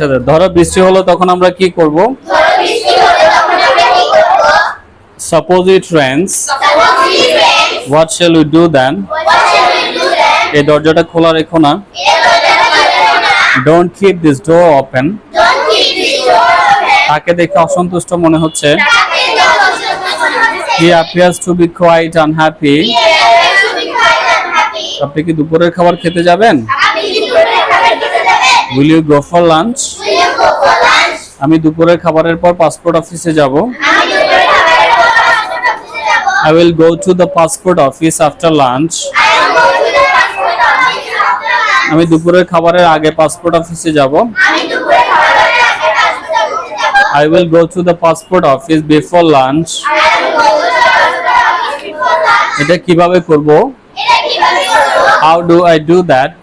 একসাথে ধরো বৃষ্টি হলো তখন আমরা কি করব? ধরো বৃষ্টি হলো তখন আমরা কি করব? Suppose it rains what shall we do then এই দরজাটা খোলা রেখো না। Don't keep this door open তাকে দেখে অসন্তুষ্ট মনে হচ্ছে। He appears to be quite unhappy আপনি কি দুপুরের খাবার খেতে যাবেন আপনি কি দুপুরে খাবার খেতে যাবেন will you go for lunch আমি দুপুরের খাবারের পর পাসপোর্ট অফিসে যাব। I will go to the passport office after lunch আমি দুপুরের খাবারের আগে পাসপোর্ট অফিসে যাব। I will go to the passport office before lunch এটা কীভাবে করব? How do I do that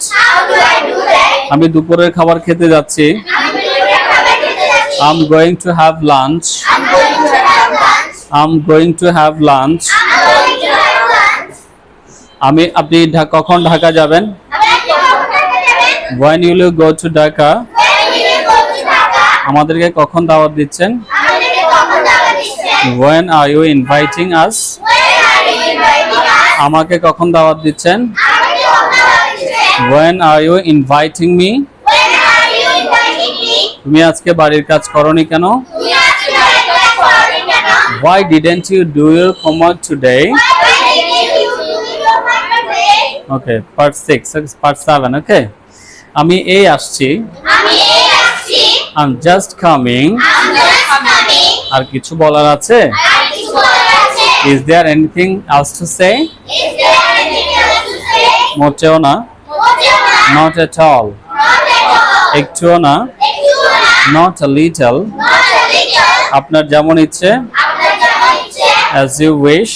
আমি দুপুরের খাবার খেতে যাচ্ছি আমি going to have lunch I'm going to have lunch. Going to have lunch I'm going to have lunch. আমি আপনি কখন ঢাকা যাবেন আপনি কি কখন ঢাকা যাবেন? When you will go to Dhaka When will you go to Dhaka? আমাদেরকে কখন দাওয়াত দিচ্ছেন? When are you inviting us When are you inviting us? আমাকে কখন দাওয়াত দিচ্ছেন আমাকে কখন দাওয়াত দিচ্ছেন? When are you inviting me When are you inviting me? তুমি আজকে বাড়ির কাজ করনি কেন Why didn't you do your homework today? Okay part six part seven okay আমি এই আসছি আমি এই আসছি। I am just coming I'm just coming. আর কিছু বলার আছে আর কিছু বলার আছে? Is there anything else to say Is there anything else to say? মোটেও না মোটেও না। Not at all Not at all. একটুও না Not a little. আপনার যেমন ইচ্ছে as you wish,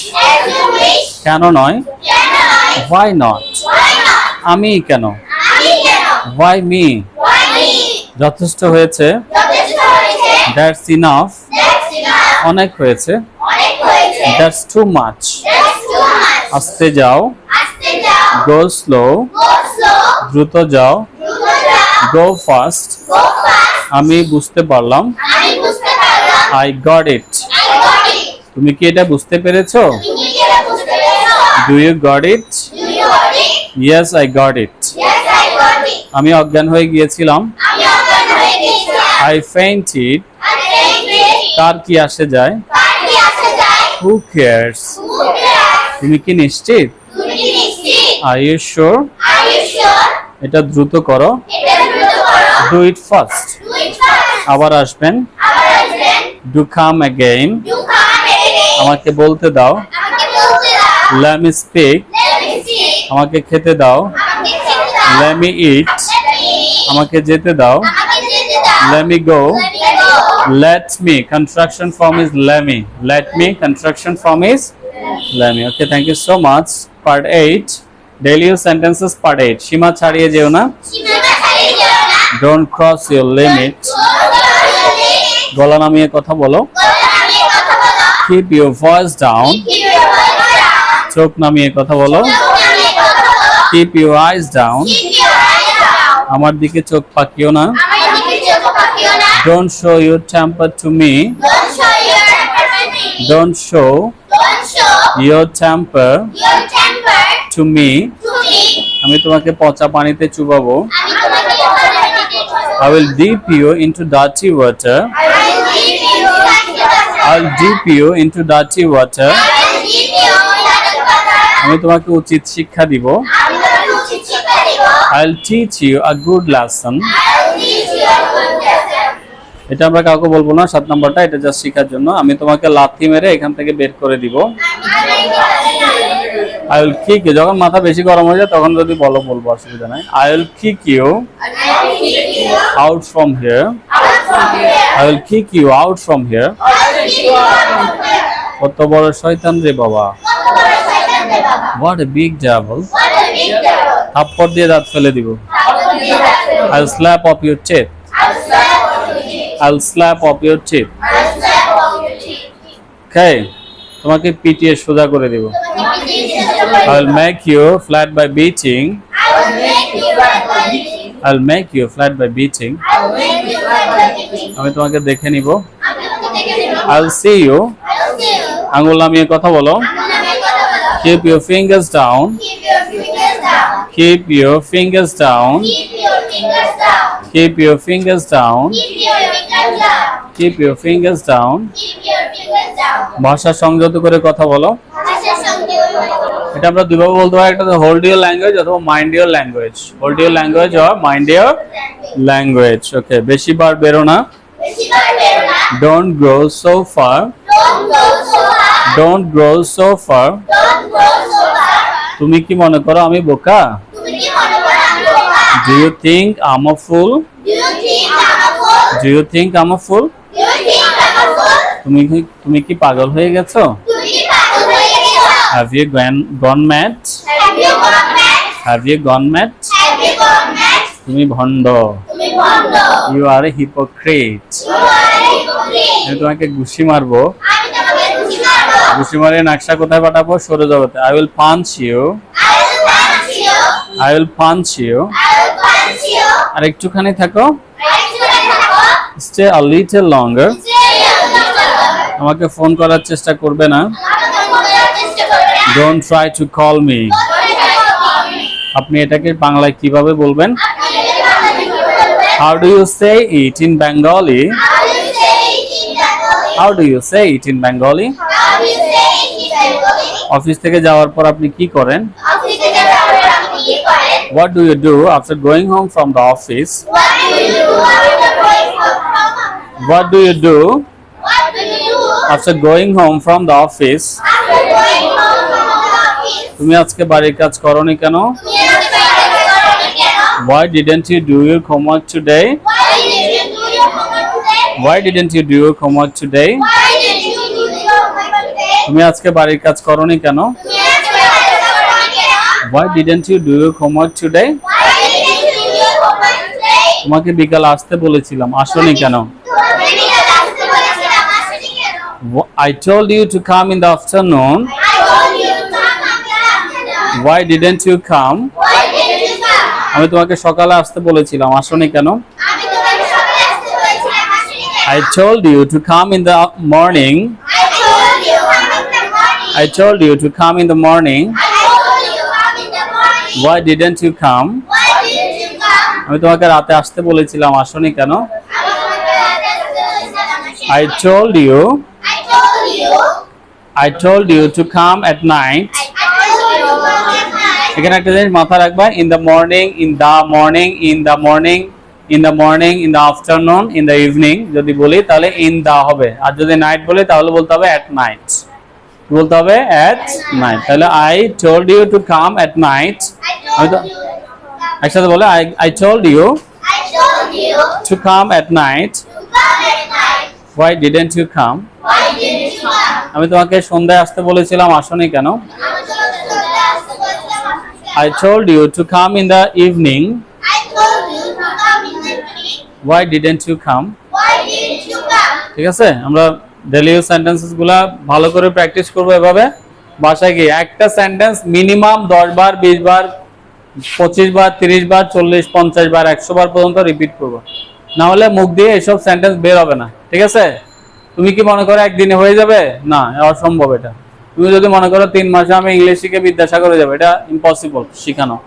কেন নয় Why not? আমি কেন Why me? যথেষ্ট হয়েছে That's enough. অনেক হয়েছে That's too much. আস্তে যাও Go slow. দ্রুত যাও। গো ফাস্ট আমি বুঝতে পারলাম। I got it. তুমি কি এটা বুঝতে পেরেছ? Do you got it? Yes I got it. আমি অজ্ঞান হয়ে গিয়েছিলাম। আই ফেইন্টেড কার কি আসে যায়? হু কেয়ারস তুমি কি নিশ্চিত? Are you sure? এটা দ্রুত করো। Do it first. আবার আসবেন ডু কাম অ্যাগেইন. আমাকে বলতে দাও আমাকে বলতে দাও। Let me speak. আমাকে খেতে দাও আমাকে খেতে দাও। Let me eat. আমাকে যেতে দাও আমাকে go. Let me construction form is go. let me construction form is let okay thank you so much is let ডেইলিও সেন্টেন্সেস পার ডে সীমা ছাড়িয়ে যেও না। সীমা ছাড়িয়ে যেও না। ডোন্ট ক্রস ইওর লিমিট গলা নামিয়ে কথা বলো। কিপ ইওর ভয়েস ডাউন চোখ নামিয়ে কথা বলো। কিপ ইওর আইজ ডাউন আমার দিকে চোখ পাকিও না। Don't show your temper to me don't show your temper your temper me. আমি তোমাকে পচা পানিতে চুবাবো I will dip you into you that I'll dip you into dirty that আমি তোমাকে উচিত শিক্ষা দিব। I'll teach you a good lesson. এটা আমরা কাউকে বলব না সাত নম্বরটা এটা জাস্ট শেখার জন্য আমি তোমাকে লাথি মেরে এখান থেকে বের করে দিব উইল কিক ইউ যখন মাথা বেশি গরম হয়ে যায়, তখন যদি বলো, বলব, অসুবিধা নাই will kick you out from here will kick you out from here. কত বড় শয়তান রে বাবা। হোয়াট এ বিগ big থাপ্পড় দিয়ে দাঁত ফেলে দিব তারপর দিয়ে রাখবে। I will slap off your teeth I'll slap off your teeth. I will slap off your teeth I'll তোমাকে পিটিয়ে সোজা করে দেব। I'll make you flat by beating I'll make you flat by beating আমি তোমাকে দেখে নিব। আল সি ইউ আঙ্গুল নামিয়ে কথা বলো। Keep your fingers down keep your fingers down keep your Keep your fingers down. Keep your fingers down. ভাষা সংযত করে কথা বলো। এটা আমরা দুইভাবে বলতে পারি একটা হোল্ড ইউর ল্যাঙ্গুয়েজ অথবা mind your language hold your language or mind your language okay বেশি বার বেরো না। Don't grow so far. Don't grow so far. তুমি কি মনে করো আমি বোকা তুমি কি মনে করো আমি বোকা? Do you think I'm a fool Do you think I'm a fool? You Do you think I'm a fool? তুমি কি তুমি কি পাগল হয়ে গেছো হয়ে you Have you gone mad? Have you gone mad Have you gone mad? তুমি ভণ্ড তুমি ভণ্ড। You are a hypocrite You are a hypocrite. আমি তোমাকে ঘুষি মারবো আমি তোমাকে খুশি মারবো। ঘুষি মারে নাকশা কোথায় পাঠাবো সরে জগতে I will punch you I will punch you. I will punch you I will punch you. আর একটুখানি থাকো। Stay a little longer. আমাকে ফোন করার চেষ্টা করবে না। Don't try to call me Don't try to call me. আপনি এটাকে বাংলায় কীভাবে বলবেন? How do you say it in Bengali How do you say it in Bengali? How do you say it in Bengali How do you say it in Bengali? Office থেকে যাওয়ার পর আপনি কি করেন করেন? What do you do after going home from the office What do you do after going home from what do you do What do you do after going home from the office after going home from the office? তুমি আজকে বাড়ির কাজ করনি কেন তুমি আজকে বাইরে করোনি কেন? Why didn't you do your homework today Why did you do your homework today? Why didn't you do your homework today Why did you do your homework today? তুমি আজকে বাড়ির কাজ করনি কেন তুমি Why didn't you do your homework today? তোমাকে বিকাল আসতে বলেছিলাম আসনি কেন? I told you to come in the afternoon. I told you to come after Why didn't you come? Why didn't you come? আমি তোমাকে সকালে আসতে বলেছিলাম আসনি কেন? I told you to come in the morning. I told you come in the morning. I told you to come in the morning. I told you come in Why didn't you come? Why didn't you come? আমি তোমাকে রাতে আসতে বলেছিলাম আসনি কেন আমি তোমাকে রাতে আসতে বলেছিলাম, আসোনি I কেন? told you I told you. I told you to come at night. I told you to come at night. এখানে একটা জিনিস মাথা রাখবা in the morning in the morning in the morning in the morning in the afternoon in the evening যদি বলি তাহলে in the হবে আর যদি নাইট বলি তাহলে বলতে হবে অ্যাট নাইট বলতে হবে অ্যাট নাইট তাহলে I told you to come at night আমি তো একসাথে বলে I I told you I told you to come at night to come at why didn't you come Why didn't you come? আমি তোমাকে সন্ধ্যায় আসতে বলেছিলাম আসনি কেন? I told you to come in the evening I told you to come in the evening. Why didn't you come Why didn't you come? ঠিক আছে? আমরা ডেলি ইউজ সেন্টেন্সেসগুলা ভালো করে প্র্যাকটিস করব এভাবে। বাসায় গিয়ে একটা সেন্টেন্স মিনিমাম দশ বার, বিশ বার, পঁচিশ বার, তিরিশ বার, চল্লিশ, পঞ্চাশ বার, একশো বার পর্যন্ত রিপিট করব। না হলে মুখ দিয়ে এসব সেন্টেন্স বের হবে না। ঠিক আছে? তুমি কি মনে করো একদিনে হয়ে যাবে? না, অসম্ভব এটা। তুমি যদি মনে করো তিন মাসে আমি ইংলিশ শিখে বিদ্যাসাগরে যাবে, এটা ইম্পসিবল শিখানো।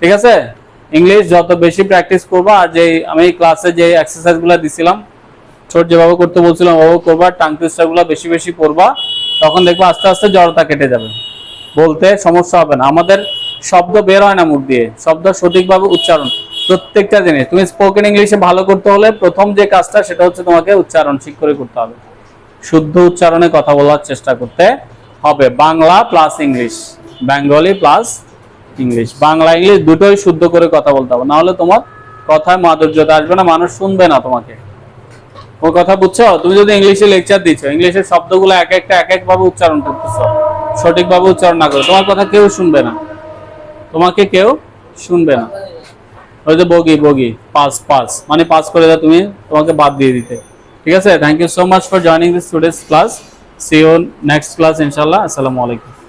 ঠিক আছে? ইংলিশ যত বেশি প্র্যাকটিস করবা, আর যে আমি ক্লাসে যে এক্সারসাইজগুলো দিছিলাম ছোট যেভাবে করতে বলছিলাম, ওভাবে করবা, টাং বেশি বেশি করবা, তখন দেখবা আস্তে আস্তে জড়তা কেটে যাবে। বলতে সমস্যা হবে না। আমাদের শব্দ বের হয় না মুখ দিয়ে, শব্দ সঠিকভাবে উচ্চারণ। প্রত্যেকটা জিনিস, তুমি স্পোকেন ইংলিশে ভালো করতে হলে প্রথম যে কাজটা সেটা হচ্ছে তোমাকে উচ্চারণ ঠিক করে করতে হবে। শুদ্ধ উচ্চারণে কথা বলার চেষ্টা করতে হবে। Bangla plus English Bengali plus English Bangla English দুটোই শুদ্ধ করে কথা বলতে হবে। না হলে তোমার কথায় মাধুর্যতা আসবে না, মানুষ শুনবে না তোমাকে। ও কথা বুঝছ? তুমি যদি ইংলিশে লেকচার দিচ্ছ ইংলিশের শব্দগুলো এক একটা এক এক ভাবে উচ্চারণ করতেছো, সঠিকভাবে উচ্চারণ না করে। তোমার কথা কেউ শুনবে না। তোমাকে কেউ শুনবে না। ওই যে বগি বগি পাস পাস মানে পাস করে দাও তুমি, তোমাকে বাদ দিয়ে দিতে। ঠিক আছে? Thank you so much for joining this today's class see you next class ইনশাল্লাহ আসসালামু আলাইকুম।